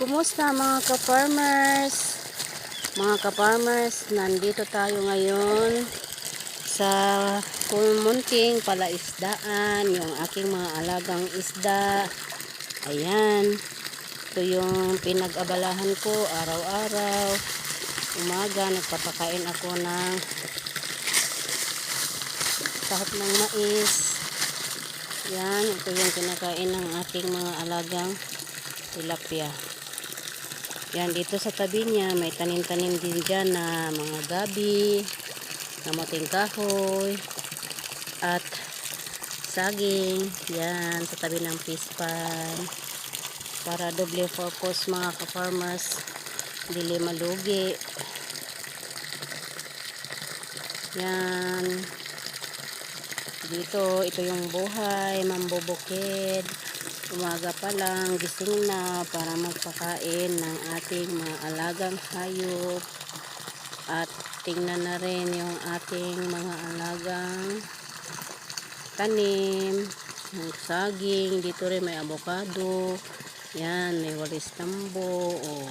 Kumusta mga ka-farmers? Mga ka-farmers, nandito tayo ngayon sa kumunting palaisdaan, yung aking mga alagang isda. Ayan, ito yung pinag-abalahan ko araw-araw. Umaga, nagpapakain ako ng kahit ng mais. Yan, ito yung kinakain ng aking mga alagang tilapia. Yan, dito sa tabi niya, may tanim-tanim din dyan na mga gabi, kamuting kahoy, at saging. Yan, sa tabi ng fish pan. Para doble purpose mga ka-farmers. Dili malugi. Yan. Dito, ito yung buhay, mambubukid. Umaga pa lang, gising na para magpakain ng ating mga alagang hayop. At tingnan na rin yung ating mga alagang tanim. Yung saging, dito rin may avocado. Yan, may walis tambo. Oh.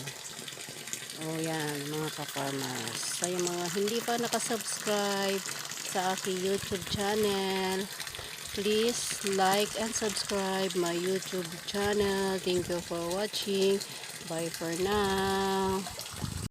Oh, yan, mga ka-farmers. Sa mga hindi pa nakasubscribe sa aking YouTube channel, please like and subscribe my YouTube channel. Thank you for watching. Bye for now.